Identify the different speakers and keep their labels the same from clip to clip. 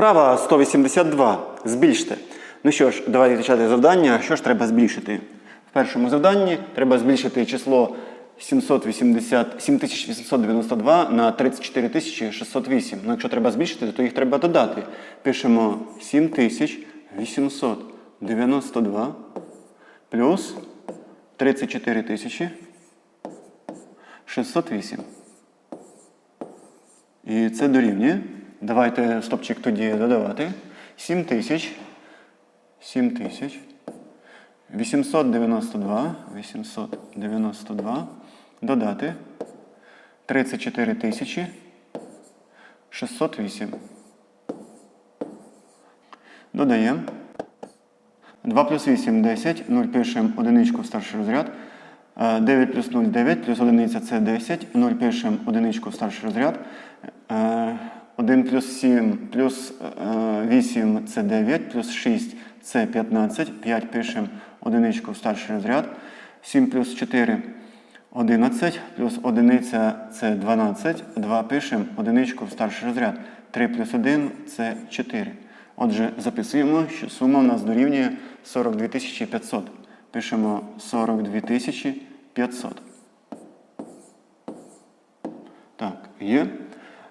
Speaker 1: Вправа 182. Збільште. Ну що ж, давайте почати завдання. Що ж треба збільшити? В першому завданні треба збільшити число 780, 7892 на 34608. Ну, якщо треба збільшити, то їх треба додати. Пишемо 7892 плюс 34 608. І це дорівнює. Давайте стопчик тоді додавати. 7 тисяч. 7 тисяч. 892. 892. Додати. 34 тисячі. 608. Додаємо. 2 плюс 8 10. 0 пишемо одиничку в старший розряд. Е, 9 плюс 0 9, плюс одиниця це 10. 0 пишемо одиничку в старший розряд. Е, 1 плюс 7 плюс е, 8 це 9, плюс 6 це 15. 5 пишемо одиничку в старший розряд. 7 плюс 4 11, плюс одиниця це 12. 2 пишемо одиничку в старший розряд. 3 плюс 1 це 4. Отже, записуємо, що сума у нас дорівнює 42 500. Пишемо 42 500. Так, є.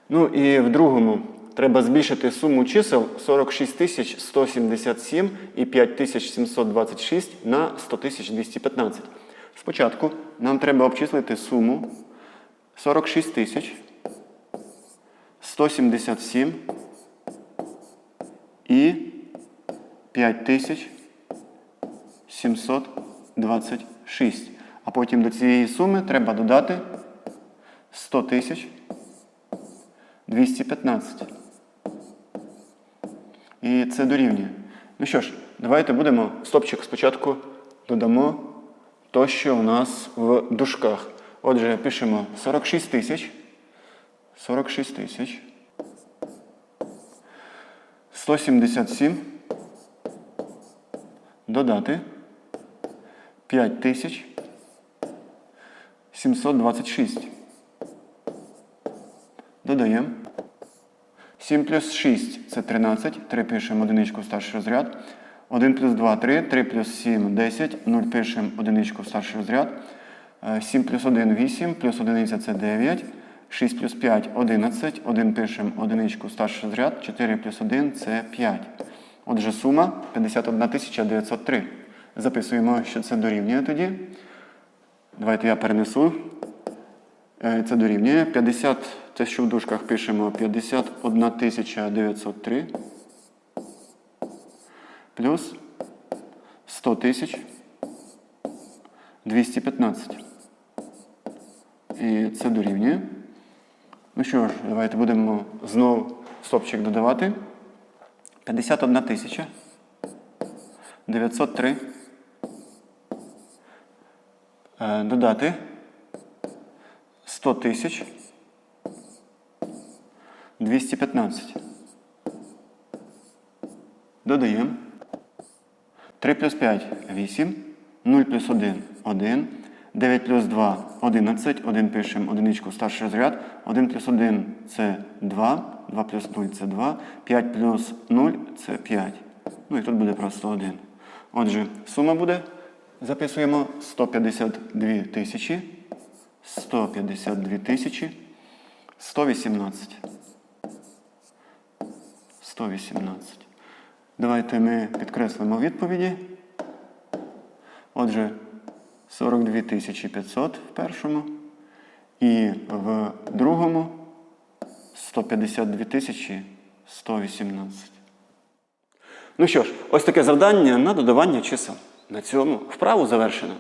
Speaker 1: Ну і в другому треба збільшити суму чисел 46 177 і 5726 на 100 215. Спочатку нам треба обчислити суму 46 тисяч 177 і 5726. А потім до цієї суми треба додати 100 тисяч 215. І це дорівнює. Ну що ж, давайте будемо стопчик спочатку додамо то, що у нас в дужках. Отже, пишемо 46 тисяч. 46 тисяч. 177. Додати 5 тисяч 726. Додаємо. 7 плюс 6 це 13. 3 пишемо одиничку в старший розряд. 1 плюс 2 3. 3 плюс 7 10. 0 пишемо одиничку в старший розряд. Е, 7 плюс 1 8. Плюс одиниця це 9. 6 плюс 5 11. 1 пишемо одиничку в старший розряд. 4 плюс 1 це 5. Отже, сума 51 903. Записуємо, що це дорівнює тоді. Давайте я перенесу. Е, Це дорівнює 50, те, що в дужках пишемо 51 903 плюс 100 тисяч 215. І це дорівнює. Ну що ж, давайте будемо знову стопчик додавати. 51 тисяча 903. Е, Додати 100 тисяч 215. Додаємо. 3 плюс 5 8. 0 плюс 1 1. 9 плюс 2 11. 1 пишемо одиничку старший розряд. 1 плюс 1 це 2. 2 плюс 0 це 2. 5 плюс 0 це 5. Ну і тут буде просто 1. Отже, сума буде. Записуємо 152 тисячі. 152 тисячі 118. 118. Давайте ми підкреслимо відповіді. Отже, 42 500 в першому. І в другому 152 118. Ну що ж, ось таке завдання на додавання чисел. На цьому вправу завершено.